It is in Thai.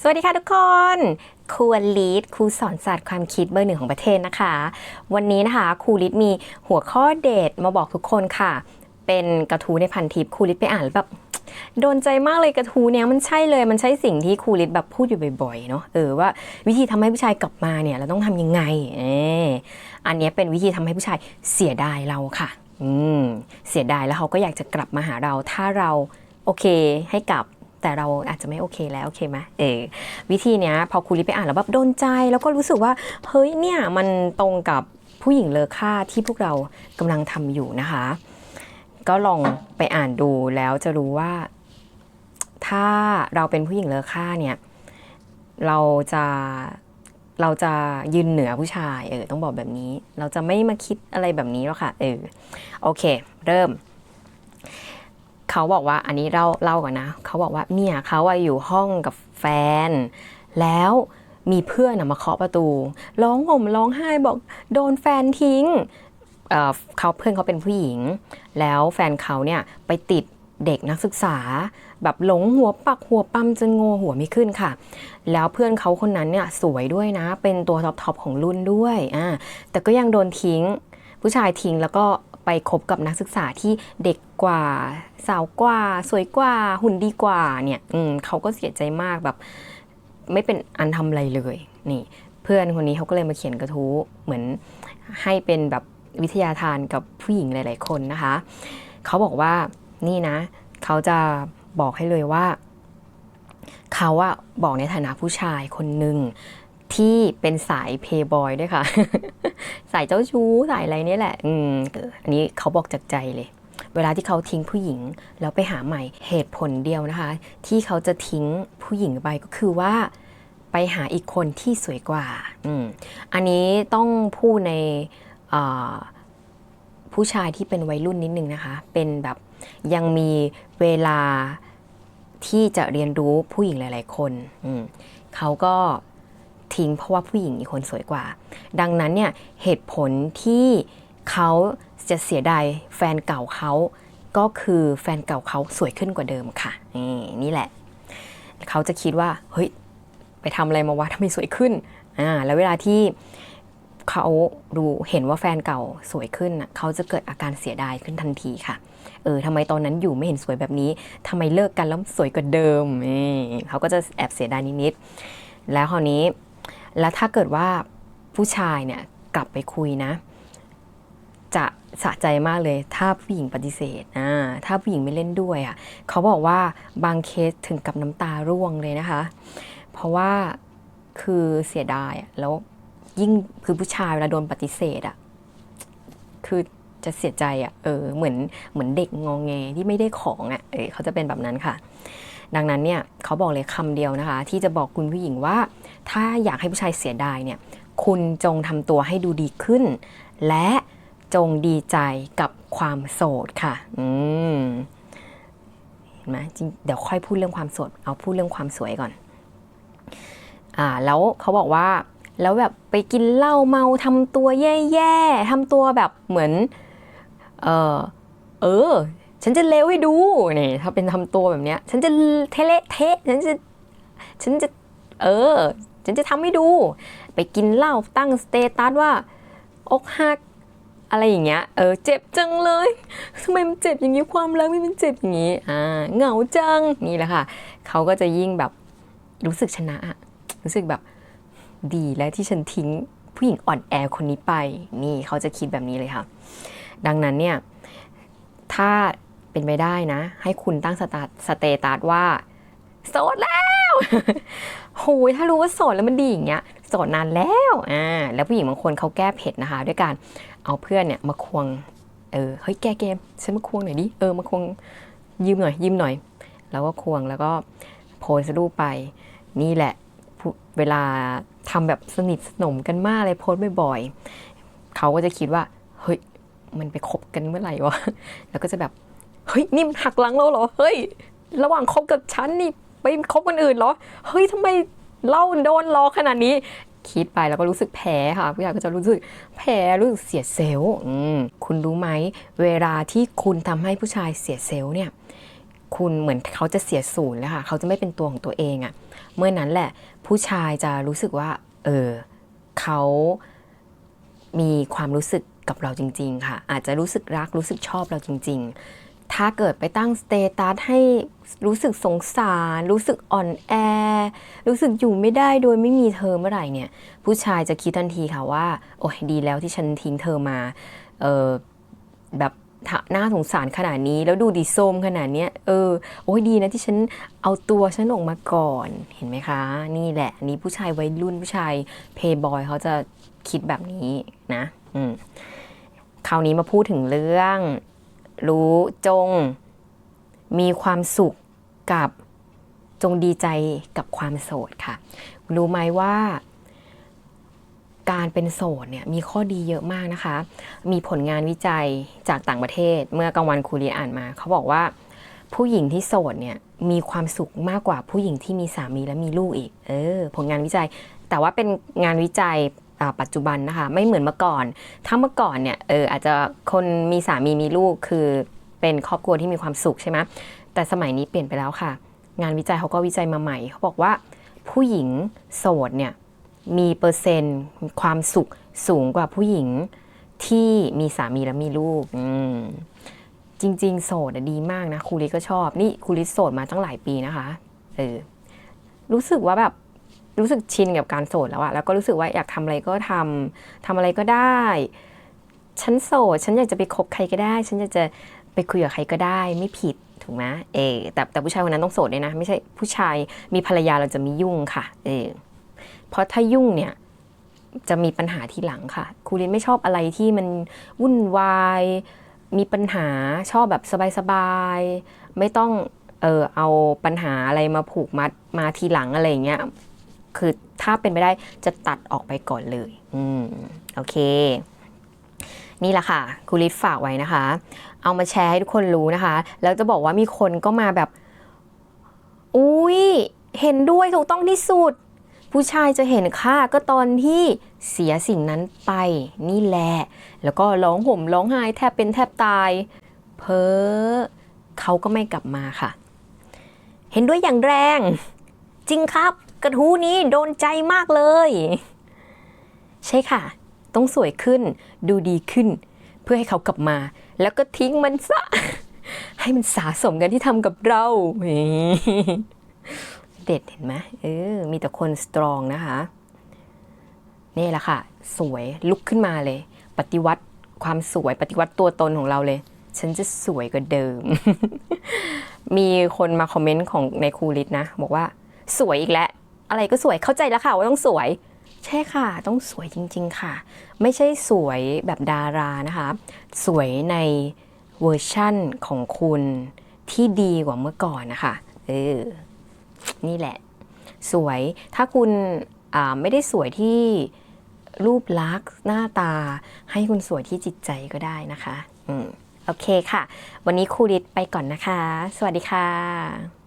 สวัสดีค่ะทุกคนครูลีดครูสอนศาสตร์ความคิดเบอร์หนึ่งของประเทศนะคะ วันนี้นะคะครูลิดมีหัวข้อเด็ดมาบอกทุกคนค่ะ เป็นกระทู้ในพันทิปครูลิดไปอ่านแล้วแบบโดนใจมากเลยกระทู้เนี้ยมันใช่เลยมันใช่สิ่งที่ครูลิดแบบพูดอยู่บ่อยๆเนาะเออว่าวิธีทำให้ผู้ชายกลับมาเนี่ยเราต้องทำยังไงเอออันนี้เป็นวิธีทำให้ผู้ชายเสียดายเราค่ะ อืมเสียดายแล้วเขาก็อยากจะกลับมาหาเรา ถ้าเราโอเคให้กลับ แต่เราอาจจะไม่โอเคแล้วโอเคไหมเออวิธีเนี้ยพอครูลิไปอ่านแล้วแบบโดนใจ แล้วก็รู้สึกว่าเฮ้ยเนี่ยมันตรงกับผู้หญิงเลอค่าที่พวกเรากำลังทำอยู่นะคะ ก็ลองไปอ่านดูแล้วจะรู้ว่า ถ้าเราเป็นผู้หญิงเลอค่าเนี่ยเราจะเราจะยืนเหนือผู้ชายเออต้องบอกแบบนี้ เราจะไม่มาคิดอะไรแบบนี้หรอกค่ะเออโอเค เริ่ม เขาบอกว่าอันนี้เล่าเล่าก่อนนะ เขาบอกว่าเนี่ยเขาอะอยู่ห้องกับแฟน แล้วมีเพื่อนมาเคาะประตู ร้องห่มร้องไห้บอกโดนแฟนทิ้งเเขาเพื่อนเขาเป็นผู้หญิง แล้วแฟนเขาเนี่ยไปติดเด็กนักศึกษา แบบหลงหัวปักหัวปั๊มจนงอหัวไม่ขึ้นค่ะ แล้วเพื่อนเขาคนนั้นเนี่ยสวยด้วยนะ เป็นตัวท็อปทอปของรุ่นด้วยอ่าแต่ก็ยังโดนทิ้ง ผู้ชายทิ้งแล้วก็ ไปคบกับนักศึกษาที่เด็กกว่า สาวกว่า สวยกว่าหุ่นดีกว่าเนี่ยอืมเขาก็เสียใจมากแบบ ไม่เป็นอันทำอะไรเลยนี่เพื่อนคนนี้เขาก็เลยมาเขียนกระทู้เหมือนให้เป็นแบบวิทยาทานกับผู้หญิงหลาย ๆ คนนะคะ เขาบอกว่านี่นะ เขาจะบอกให้เลยว่า เขาอะบอกในฐานะผู้ชายคนหนึ่ง ที่เป็นสายเพย์บอยด้วยค่ะ สายเจ้าชู้สายอะไรนี่แหละ อืมเอออันนี้เขาบอกจากใจเลย เวลาที่เขาทิ้งผู้หญิง แล้วไปหาใหม่เหตุผลเดียวนะคะ ที่เขาจะทิ้งผู้หญิงไปก็คือว่าไปหาอีกคนที่สวยกว่า อืม อันนี้ต้องพูดในผู้ชายที่เป็นวัยรุ่นนิดนึงนะคะ เป็นแบบยังมีเวลาที่จะเรียนรู้ผู้หญิงหลาย ๆ คนอืมเขาก็ ทิ้งเพราะว่าผู้หญิงอีกคนสวยกว่า ดังนั้นเนี่ยเหตุผลที่เขาจะเสียดายแฟนเก่าเขาก็คือแฟนเก่าเขาสวยขึ้นกว่าเดิมค่ะนี่นี่แหละ เขาจะคิดว่าเฮ้ยไปทำอะไรมาวะทำไมสวยขึ้นอ่าแล้วเวลาที่เขาดูเห็นว่าแฟนเก่าสวยขึ้นเขาจะเกิดอาการเสียดายขึ้นทันทีค่ะ เออทำไมตอนนั้นอยู่ไม่เห็นสวยแบบนี้ทำไมเลิกกันแล้วสวยกว่าเดิมเขาก็จะแอบเสียดายนิดๆแล้วคราวนี้ แล้วถ้าเกิดว่าผู้ชายเนี่ยกลับไปคุยนะ จะสะใจมากเลย ถ้าผู้หญิงปฏิเสธอ่าถ้าผู้หญิงไม่เล่นด้วยอะเขาบอกว่าบางเคสถึงกับน้ำตาร่วงเลยนะคะ เพราะว่าคือเสียดายอะแล้วยิ่งคือผู้ชายเวลาโดนปฏิเสธอะคือจะเสียใจอะเออเหมือนเหมือนเด็กงองแงที่ไม่ได้ของอะเออเขาจะเป็นแบบนั้นค่ะ ดังนั้นเนี่ยเขาบอกเลยคำเดียวนะคะ ที่จะบอกคุณผู้หญิงว่า ถ้าอยากให้ผู้ชายเสียดายเนี่ยคุณจงทำตัวให้ดูดีขึ้น และจงดีใจกับความโสดค่ะ อืมเห็นไหมเดี๋ยวค่อยพูดเรื่องความโสด เอาพูดเรื่องความสวยก่อน อ่า แล้วเขาบอกว่า แล้วแบบไปกินเหล้าเมาทำตัวแย่ๆทำตัวแบบเหมือน เออเออ ฉันจะเลวให้ดูนี่ถ้าเป็นทำตัวแบบเนี้ย ฉันจะเทเละเทะฉันจะฉันจะเออ ฉันจะทำให้ดู ไปกินเหล้าตั้งสเตตัสว่าอกหักอะไรอย่างเงี้ย เออ เจ็บจังเลย ทำไมมันเจ็บอย่างนี้ ความรักมันเจ็บอย่างนี้ อ่า เหงาจัง นี่แหละค่ะ เขาก็จะยิ่งแบบรู้สึกชนะอะรู้สึกแบบดีแล้วที่ฉันทิ้งผู้หญิงอ่อนแอคนนี้ไป นี่เขาจะคิดแบบนี้เลยค่ะ ดังนั้นเนี่ย ถ้า เป็นไปได้นะ ให้คุณตั้งสตาสเตตัสว่า โสดแล้วโหยถ้ารู้ว่าโสดแล้วมันดีอย่างเงี้ยโสดนานแล้วอ่าแล้วผู้หญิงบางคนเขาแก้เผ็ดนะคะ ด้วยการเอาเพื่อนเนี่ยมาควงเออเฮ้ยแกเกมฉันมาควงหน่อยดิเออมาควงยืมหน่อยยืมหน่อย แล้วก็ควงแล้วก็โพสรูปไปนี่แหละเวลาทำแบบสนิทสนมกันมากเลยโพสบ่อยๆเขาก็จะคิดว่า เฮ้ย มันไปคบกันเมื่อไหร่วะ แล้วก็จะแบบ เฮ้ยนี่มันหักหลังเราเหรอเฮ้ยระหว่างคบกับฉันนี่ไปคบคนอื่นเหรอเฮ้ยทำไมเล่าโดนล้อขนาดนี้คิดไปแล้วก็รู้สึกแพ้ค่ะผู้ใหญ่ก็จะรู้สึกแพ้รู้สึกเสียเซลล์คุณรู้ไหม เวลาที่คุณทำให้ผู้ชายเสียเซลล์เนี่ย คุณเหมือนเขาจะเสียศูนย์แล้วค่ะ เขาจะไม่เป็นตัวของตัวเองอะ่ะ เมื่อนั้นแหละ ผู้ชายจะรู้สึกว่า เออเขามีความรู้สึกกับเราจริง ๆ ค่ะ อาจจะรู้สึกรักรู้สึกชอบเราจริง ๆ ถ้าเกิดไปตั้งสเตตัสให้รู้สึกสงสาร รู้สึกอ่อนแอ รู้สึกอยู่ไม่ได้โดยไม่มีเธอเมื่อไหร่เนี่ย ผู้ชายจะคิดทันทีค่ะว่า โอ้ยดีแล้วที่ฉันทิ้งเธอมา เออแบบถ้าน่าสงสารขนาดนี้ แล้วดูดีโซมขนาดนี้เออโอ้ยดีนะที่ฉันเอาตัวฉันออกมาก่อนเห็นไหมคะ นี่แหละนนี่ผู้ชายวัยรุ่นผู้ชายเพย์บอยเขาจะคิดแบบนี้นะ อืมคราวนี้มาพูดถึงเรื่อง รู้จง มีความสุขกับจงดีใจกับความโสดค่ะ รู้ไหมว่าการเป็นโสดเนี่ยมีข้อดีเยอะมากนะคะ มีผลงานวิจัยจากต่างประเทศเมื่อกลางวันครูเรียนอ่านมา เขาบอกว่าผู้หญิงที่โสดเนี่ยมีความสุขมากกว่าผู้หญิงที่มีสามีและมีลูกอีก เออ ผลงานวิจัย แต่ว่าเป็นงานวิจัย ปัจจุบันนะคะ ไม่เหมือนเมื่อก่อน ถ้าเมื่อก่อนเนี่ยเอออาจจะคนมีสามีมีลูกคือเป็นครอบครัวที่มีความสุขใช่ไหมแต่สมัยนี้เปลี่ยนไปแล้วค่ะ งานวิจัยเขาก็วิจัยมาใหม่ เขาบอกว่าผู้หญิงโสดเนี่ยมีเปอร์เซ็นต์ความสุขสูงกว่าผู้หญิงที่มีสามีและมีลูกอจริง ๆ โสดดีมากนะครูลิก็ชอบ นี่ครูลิโสดมาตั้งหลายปีนะคะเออรู้สึกว่าแบบ รู้สึกชินกับการโสดแล้วอะแล้วก็รู้สึกว่าอยากทำอะไรก็ทำทำอะไรก็ได้ ฉันโสด ฉันอยากจะไปคบใครก็ได้ ฉันอยากจะไปคุยกับใครก็ได้ ไม่ผิดถูกไหมเออแต่แต่ผู้ชายคนนั้นต้องโสดด้วยนะ ไม่ใช่ผู้ชายมีภรรยาเราจะม่ยุ่งค่ะ เออเพราะถ้ายุ่งเนี่ยจะมีปัญหาทีหลังค่ะครูลินไม่ชอบอะไรที่มันวุ่นวาย มีปัญหาชอบแบบสบายๆ ไม่ต้องเออเอาปัญหาอะไรมาผูกมัดมาทีหลังอะไรอย่างเงี้ย คือถ้าเป็นไปได้จะตัดออกไปก่อนเลย อืม โอเค นี่แหละค่ะครูลิฟฝากไว้นะคะ เอามาแชร์ให้ทุกคนรู้นะคะ แล้วจะบอกว่ามีคนก็มาแบบ อุ้ยเห็นด้วยถูกต้องที่สุด ผู้ชายจะเห็นค่าก็ตอนที่เสียสิ่งนั้นไปนี่แหละ แล้วก็ร้องห่มร้องไห้แทบเป็นแทบตาย เพอเขาก็ไม่กลับมาค่ะ เห็นด้วยอย่างแรง จริงครับ กระทู้นี้โดนใจมากเลย ใช่ค่ะ ต้องสวยขึ้น ดูดีขึ้น เพื่อให้เขากลับมา แล้วก็ทิ้งมันซะ ให้มันสะสมกันที่ทำกับเรา เด็ดเห็นไหมเออ มีแต่คนสตรองนะคะ นี่แหละค่ะ สวยลุกขึ้นมาเลย ปฏิวัติความสวยปฏิวัติตัวตนของเราเลย ฉันจะสวยกว่าเดิม มีคนมาคอมเมนต์ของในครูลิตนะ บอกว่า สวยอีกแล้ว อะไรก็สวยเข้าใจแล้วค่ะว่าต้องสวย ใช่ค่ะ ต้องสวยจริง ๆ ค่ะ ไม่ใช่สวยแบบดารานะคะ สวยในเวอร์ชั่นของคุณที่ดีกว่าเมื่อก่อนนะคะเออนี่แหละ สวยถ้าคุณไม่ได้สวยที่รูปลักษณ์หน้าตา ให้คุณสวยที่จิตใจก็ได้นะคะ อืมโอเคค่ะ วันนี้ครูดิดไปก่อนนะคะ สวัสดีค่ะ